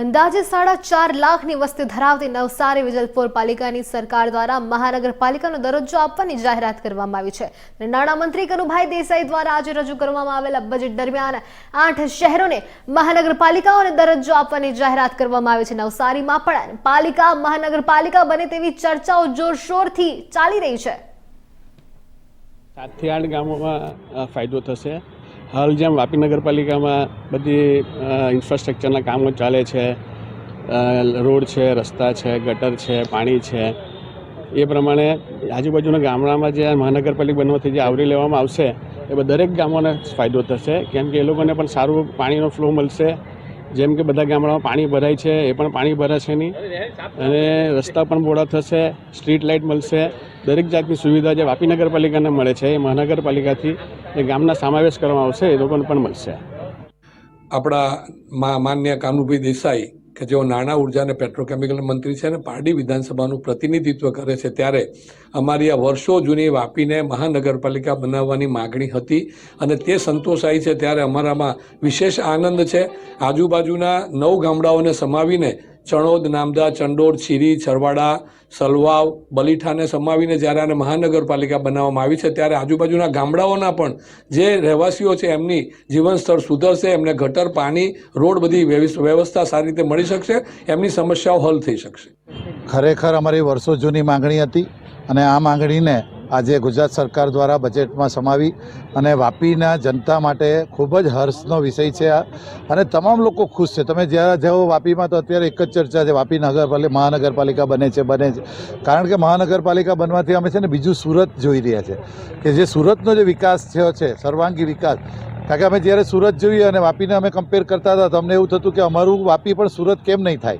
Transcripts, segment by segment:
અંદાજે સાડા ચાર લાખની વસ્તી ધરાવતી નવસારી વિજલપુર પાલિકાની સરકાર દ્વારા મહાનગરપાલિકાનો દરજ્જો આપવાની જાહેરાત કરવામાં આવી છે. નાણામંત્રી કનુભાઈ દેસાઈ દ્વારા આજે રજૂ કરવામાં આવેલા બજેટ દરમિયાન આઠ શહેરોને મહાનગરપાલિકાઓને દરજ્જો આપવાની જાહેરાત કરવામાં આવી છે. નવસારીમાં પણ પાલિકા મહાનગરપાલિકા બને તેવી ચર્ચાઓ જોરશોરથી ચાલી રહી છે. સાતથી આઠ ગામોમાં ફાયદો થશે. હાલ જેમ વાપી નગરપાલિકામાં બધી ઇન્ફ્રાસ્ટ્રક્ચરના કામો ચાલે છે રોડ છે, રસ્તા છે, ગટર છે, પાણી છે. એ પ્રમાણે આજુબાજુના ગામડામાં જે મહાનગરપાલિકા બનવાથી જે આવરી લેવામાં આવશે, એ દરેક ગામોને ફાયદો થશે. કેમ કે એ લોકોને પણ સારું પાણીનો ફ્લો મળશે. જેમ કે બધા ગામડામાં પાણી ભરાય છે, એ પણ પાણી ભરાશે નહીં. અને રસ્તા પણ બોળા થશે સ્ટ્રીટ લાઇટ મળશે. દરેક જાતની સુવિધા જે વાપી નગરપાલિકાને મળે છે, એ મહાનગરપાલિકાથી એ ગામના સમાવેશ કરવામાં આવશે, એ લોકોને પણ મળશે. આપણા માન્ય કાનુભાઈ દેસાઈ કે જેઓ નાણાં, ઊર્જા અને પેટ્રોકેમિકલ મંત્રી છે અને પારડી વિધાનસભાનું પ્રતિનિધિત્વ કરે છે, ત્યારે અમારી આ વર્ષો જૂની વાપીને મહાનગરપાલિકા બનાવવાની માગણી હતી અને તે સંતોષાઈ છે, ત્યારે અમારામાં વિશેષ આનંદ છે. આજુબાજુના નવ ગામડાઓને સમાવીને ચણોદ, નામદા, ચંડોળ છીરી છરવાડા, સલવાવ, બલીઠાને સમાવીને જ્યારે આને મહાનગરપાલિકા બનાવવામાં આવી છે, ત્યારે આજુબાજુના ગામડાઓના પણ જે રહેવાસીઓ છે, એમની જીવન સ્તર સુધરશે, એમને ગટર, પાણી, રોડ બધી વ્યવસ્થા સારી રીતે મળી શકશે, એમની સમસ્યાઓ હલ થઈ શકશે. ખરેખર અમારી વર્ષો જૂની માંગણી હતી અને આ માંગણીને આજે ગુજરાત સરકાર દ્વારા બજેટમાં સમાવી અને વાપીના જનતા માટે ખૂબ જ હર્ષનો વિષય છે આ. અને તમામ લોકો ખુશ છે. તમે જ્યારે જાઓ વાપીમાં તો અત્યારે એક જ ચર્ચા છે, વાપી નગરપાલિકા, મહાનગરપાલિકા બને છે બને છે. કારણ કે મહાનગરપાલિકા બનવાથી અમે છે ને બીજું સુરત જોઈ રહ્યા છે. કે જે સુરતનો જે વિકાસ થયો છે, સર્વાંગી વિકાસ કારણ કે અમે જ્યારે સુરત જોઈએ અને વાપીને અમે કમ્પેર કરતા હતા, તો અમને એવું થતું કે અમારું વાપી પણ સુરત કેમ નહીં થાય?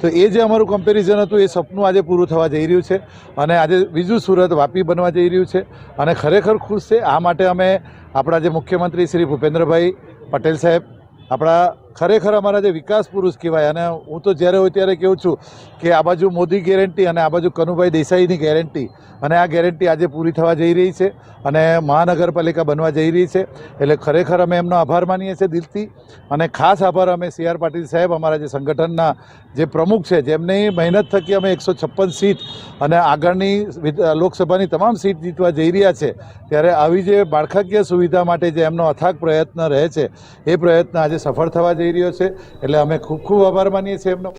તો એ જે અમારું કમ્પેરિઝન હતું, એ સપનું આજે પૂરું થવા જઈ રહ્યું છે. અને આજે બીજું સુરત વાપી બનવા જઈ રહ્યું છે. અને ખરેખર ખુશ છે. આ માટે અમે આપણા જે મુખ્યમંત્રી શ્રી ભૂપેન્દ્રભાઈ પટેલ સાહેબ, આપણા ખરેખર અમારા જે વિકાસ પુરુષ કહેવાય, અને હું તો જ્યારે હોય ત્યારે કહું છું કે આ બાજુ મોદી ગેરંટી અને આ બાજુ કનુભાઈ દેસાઈની ગેરંટી અને આ ગેરંટી આજે પૂરી થવા જઈ રહી છે અને મહાનગરપાલિકા બનવા જઈ રહી છે. એટલે ખરેખર અમે એમનો આભાર માનીએ છીએ દિલથી. અને ખાસ આભાર અમે સી આર પાટીલ સાહેબ, અમારા જે સંગઠનના જે પ્રમુખ છે, જેમની મહેનત થકી અમે એકસો છપ્પન સીટ અને આગળની લોકસભાની તમામ સીટ જીતવા જઈ રહ્યા છે. ત્યારે આવી જે માળખાકીય સુવિધા માટે જે એમનો અથાગ પ્રયત્ન રહે છે, એ પ્રયત્ન આજે સફળ થવા જઈ રહ્યો છે. એટલે અમે ખૂબ ખૂબ આભાર માનીએ છીએ એમનો.